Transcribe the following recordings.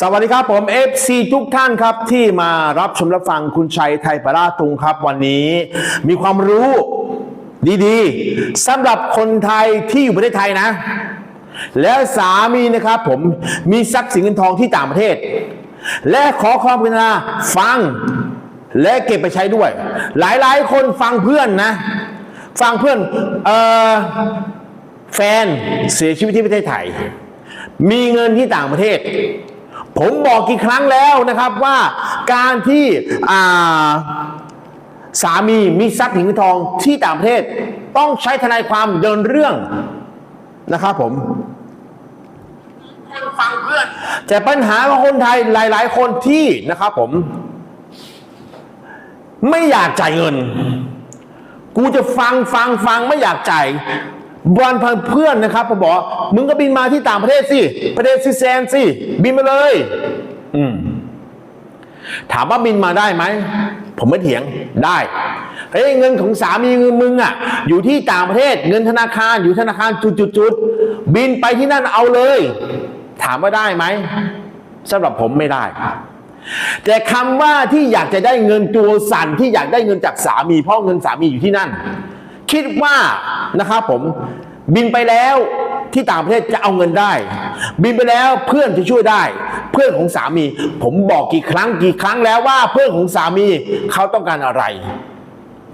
สวัสดีครับผม FC ทุกท่านครับที่มารับชมรับฟังคุณชัยไทยปราตุงครับวันนี้มีความรู้ดีๆสำหรับคนไทยที่อยู่ประเทศไทยนะ และสามีนะครับผมมีทรัพย์สินเงินทองที่ต่างประเทศ และขอความกรุณาฟังและเก็บไปใช้ด้วย หลายๆ คนฟังเพื่อนนะ ฟังเพื่อนเอ่อแฟนเสียชีวิตที่ประเทศไทย มีเงินที่ต่างประเทศ ผมบอกกี่ครั้งแล้วนะครับว่าการที่สามีมีทรัพย์สินเงินทองที่ต่างประเทศ ต้องใช้ทนายความเดินเรื่องนะครับผมฟังเพื่อนแต่ปัญหาของคนไทยหลาย ๆ คนที่นะครับผม ไม่อยากจ่ายเงิน กูจะฟังฟังฟังไม่อยากจ่าย วันพันเพื่อนนะครับผมบอก มึงก็บินมาที่ต่างประเทศสิ ประเทศสวิเซนสิ บินมาเลย อืมถามว่าบินมาได้ไหม ผมไม่เถียงได้เฮ้ยเงินของสามีเงินมึงอะ อยู่ที่ต่างประเทศ เงินธนาคารอยู่ธนาคารจุดๆๆบินไปที่นั่นเอาเลย ถามว่าได้ไหมสำหรับผมไม่ได้แต่คำว่าที่อยากจะได้เงินตัวสั่นที่อยากได้เงินจากสามีเพราะเงินสามีอยู่ที่นั่น คิดว่า นะครับผมบินไปแล้วที่ต่างประเทศจะเอาเงินได้ บินไปแล้วเพื่อนจะช่วยได้ เพื่อนของสามี ผมบอกกี่ครั้งกี่ครั้งแล้วว่าเพื่อนของสามีเขาต้องการอะไร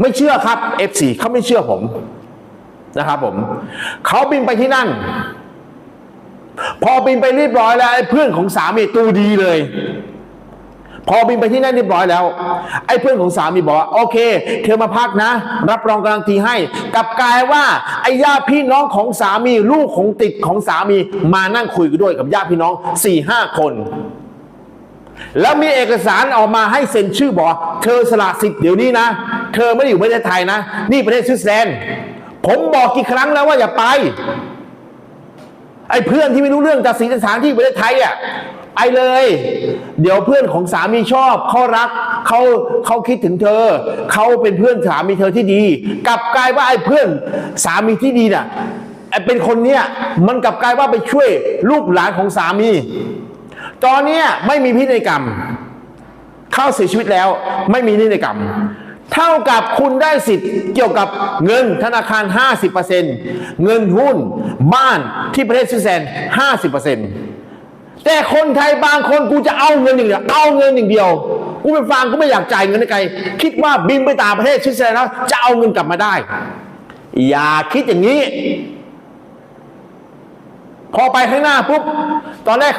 ไม่เชื่อครับ F4 เขาไม่เชื่อผมนะครับผมเขาบินไปที่นั่น พอบินไปเรียบร้อยแล้วไอ้เพื่อนของสามีตูดีเลย พอบินไปที่นั่นเรียบร้อยแล้ว ไอ้เพื่อนของสามีบอกว่าโอเค เธอมาพักนะ รับรองการันตีให้กับกายว่าไอ้ญาติพี่น้องของสามีลูกของติดของสามีมานั่งคุยกันด้วยกับญาติพี่น้อง4ี่ห้าคน แล้วมีเอกสารออกมาให้เซ็นชื่อบอกเธอสละสิทธิ์เดี๋ยวนี้นะ เธอไม่ได้อยู่ประเทศไทยนะ นี่ประเทศสวิตเซอร์แลนด์ผมบอกกี่ครั้งแล้วว่าอย่าไปไอ้เพื่อนที่ไม่รู้เรื่องจากสินสถานที่ประเทศไทยอะ ไปเลย เดี๋ยวเพื่อนของสามีชอบเขารักเขาเขาคิดถึงเธอเขาเป็นเพื่อนสามีเธอที่ดี กลับกลายว่าไอ้เพื่อนสามีที่ดีน่ะไอ้เป็นคนเนี้ยมันกลับกลายว่าไปช่วยลูกหลานของสามี ตอนเนี้ยไม่มีพินัยกรรม เข้าเสียชีวิตแล้วไม่มีนิติกรรมเท่ากับคุณได้สิทธิ์เกี่ยวกับเงินธนาคาร 50%เงินหุ้นบ้านที่ประเทศสวิตเซอร์แลนด์50% แต่คนไทยบางคนกูจะเอาเงินอย่างเดียวเอาเงินอย่างเดียว กูไปฟังกูไม่อยากจ่ายเงินให้ใครคิดว่าบินไปต่างประเทศสวิตเซอร์แลนด์แล้วจะเอาเงินกลับมาได้ อย่าคิดอย่างนี้ พอไปข้างหน้าปุ๊บตอนแรกเขา